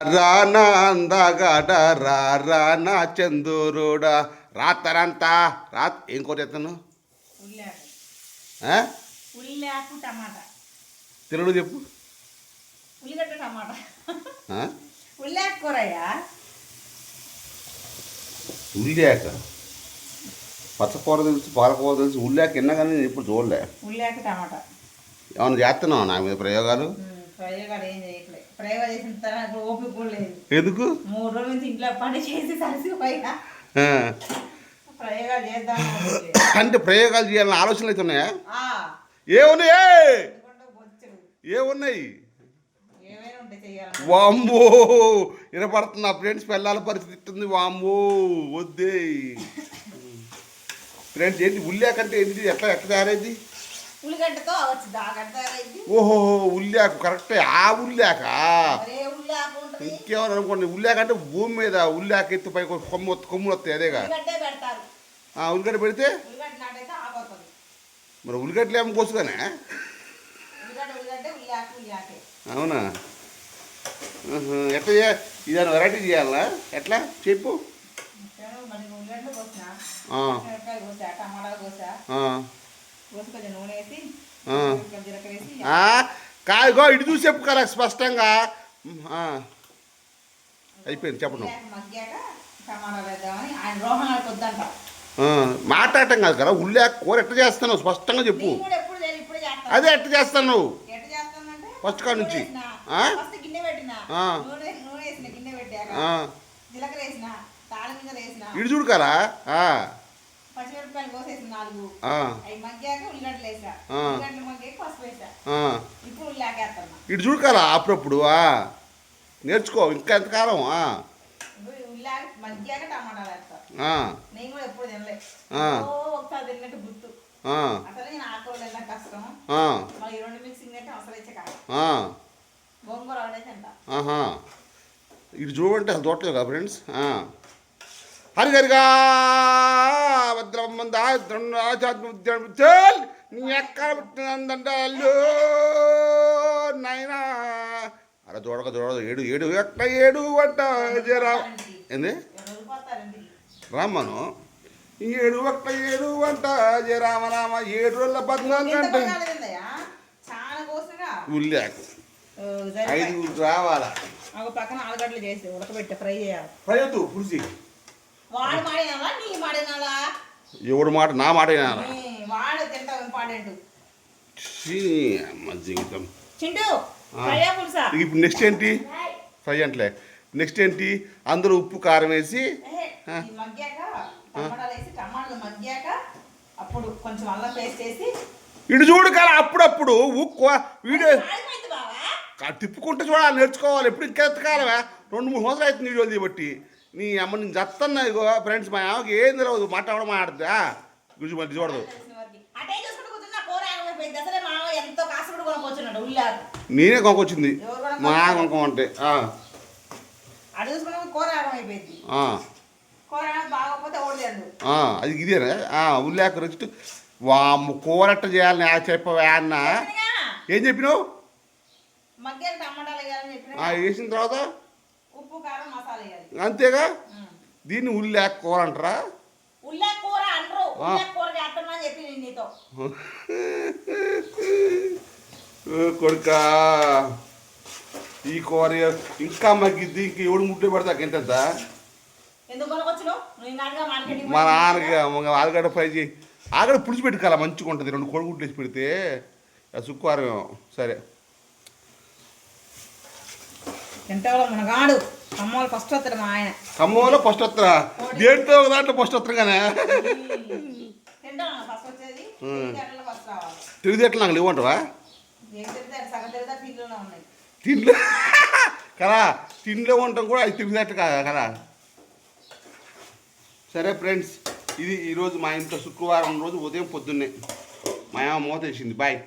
రానా అందగాడ రా రానా చందూరుడా రాత్రంతా ఉల్లాకు ఆ? ఉల్లాకు టమాటా. తెలుగు చెప్పు? ఉల్లాకు పచ్చకూర తెలుసు పాలకూర తెలుసు ఉల్లియాక ఎన్న కానీ నేను ఇప్పుడు చూడలే. ఉల్లాకు టమాటా. ఏమన్నా చేస్తున్నావు నా మీద ప్రయోగాలు? ప్రయోగాలు ఏం చేయట్లేదు ప్రయోగాలు చేసిన తర్వాత ఇప్పుడు ఓపిక కూడా లేదు. ఎందుకు? మూడు రోజుల నుంచి ఇంట్లో పని చేసి తలసిపోయినా ఆ. ప్రయోగాలు చేద్దాం అంటే ప్రయోగాలు చేయాలని ఆలోచనలు అయితే ఉన్నాయా? ఏమున్నాయి. ఏమున్నాయి వామ్మో! వినపడుతుంది ఆ ఫ్రెండ్స్ పిల్లల పరిస్థితి ఉంది వామ్మో! వద్దే. ఫ్రెండ్స్ ఏంటి ఉల్లియాకంటే ఏంటి? ఎట్లా ఎట్లా తయారైంది? ఉల్లిగడ్డతో అవచ్చు ఓహో ఉల్లియాకు కరెక్టే. ఆ ఉల్లాకు ఇంకేమని అనుకోండి ఉల్లియాక అంటే భూమి మీద ఉల్లియాక ఎత్తు పై కొమ్ము కొమ్ములు వస్తాయి అదేగా? ఉల్లిగడ్డే పెడతారు. ఆ ఉల్లిగడ్డ పెడితే? మరి ఉల్లిగడ్డలు ఏమో కోసుగానే? ఉల్లాకు ఉల్లాకే అవునా? ఎట్లా ఇదాని వెరైటీ చేయాలా? ఎట్లా? చెప్పు. ఉల్లిగడ్డ కాదుగో ఇటు చూసి చెప్పు కదా స్పష్టంగా. అయిపోయింది ఆ, మాట్లాడటం కాదు కదా ఉల్లియాక కూర ఎట్లా చేస్తాను స్పష్టంగా చెప్పు. అదే ఎట్లా చేస్తాను. నువ్వు ఎట్ట ఫస్ట్ కాడ నుంచి. ఇటు చూడు కదా పచ్చిమిరపకాయలు కోసేసిన నాలుగు. ఆ, అవి మగ్గాక ఉల్లిగడ్డలు వేసా. ఆ. ఉల్లిగడ్డలు మగ్గాక పసుపు వేసా. ఆ. ఇప్పుడు ఉల్లాకేస్తున్నా ఇటు చూడు కదా అప్పుడప్పుడు. నేర్చుకో ఇంకా ఎంతకాలం ఆ, ఇప్పుడు ఉల్లాక మగ్గాక టమాటాలు వేస్తా. ఆ, నేను కూడా ఎప్పుడు తినలే. ఆ. ఓ ఒకసారి తిన్నట్టు గుర్తు. ఆ, అసలు నేను ఆకుకూరలు వెళ్ళడం కష్టం. ఆ, మళ్ళీ ఈ రెండు మిక్సింగ్ అంటే అసలు ఇచ్చే కాదు. ఆ, గోంగూర ఒకటే తింటా. ఆహా. ఇటు చూడంటే అసలు చూడలేదు కదా ఫ్రెండ్స్ ఆ. భద్రమంద నీ ఎక్కడ పుట్టినందంటే అల్లు నాయనా. అలా చూడక చూడదు. ఏడు ఏడు ఎక్కడ ఏడు అంట జరా ఏంది? రామ్మను ఏడు ఒక్క ఏడు అంట జయ రామ రామ ఏడు రోజుల పద్నాలుగు అంటే ఉల్లాకు. ఐదు రావాలా? ఒక పక్కన ఆలుగడ్డలు చేసి ఉడకబెట్టి ఫ్రై చేయాలి. ప్రయత్తు పురుషి వాడు మాడినావా? నీ మాడినావా? ఎవడు మాట నా మాట జీవితం. ఇప్పుడు నెక్స్ట్ ఏంటి? ఫ్రై అంటలే. నెక్స్ట్ ఏంటి? అందరూ ఉప్పు కారం వేసి ఇటు చూడు కదా అప్పుడప్పుడు ఉక్కు వీడియో తిప్పుకుంటూ చూడాలి నేర్చుకోవాలి. ఎప్పుడు ఇంకెత్తకాలవా రెండు మూడు సంవత్సరాలు అవుతుంది వీడియోలు తీయబట్టి నీ అమ్మ నేను చస్తున్నా ఇగో ఫ్రెండ్స్ మా అమ్మకి ఏం తెలియదు మాట్లాడడం మాట్లాడుతుందా గురించి మళ్ళీ చూడదు నేనే కొనుకొచ్చింది మా కొనుక్కో అంటే అది ఇదేనా? ఉల్లాక రుచి వామ్మ కూరట్ట చేయాలని చెప్పవా అన్న? ఏం చెప్పినావు? వేసిన తర్వాత ఉప్పు కారం మసాలా వేయాలి అంతేగా. దీన్ని ఉల్లాక కూర అంటారా? కొడుకా ఈ కూర ఇంకా మగ్గిద్ది ఇంక ఎవడు ముట్టే పడతా మార్కెటింగ్ మా నాన్నకి మా ఆలుగడ్డ ఫ్రై చేయి. ఆలుగడ్డ పుడిచి పెట్టుకోవాలి మంచిగా ఉంటుంది. రెండు కోడిగుడ్లు వేసి పెడితే. ఆ శుక్రవారం సరే. తింటావు? మన ఫస్ట్ మా ఆయన. ఖమ్మంలో ఫస్ట్ వస్తారా దేంట్లో ఒక దాంట్లో ఫస్ట్ వస్తారు కానీ తింటావు ఫస్ట్ వచ్చేది? ఉం. గంటల ఫస్ట్ రావాలి. తిరిగి ఎట్లా నాకు ఉన్నాయి. తిండిలో కదా తిండిలో ఉండటం కూడా అది తిరిగినట్టు కాదా కదా? సరే ఫ్రెండ్స్ ఇది ఈరోజు మా ఇంట్లో శుక్రవారం రోజు ఉదయం పొద్దున్నే. మా అమ్మ మూత వేసింది. బాయ్.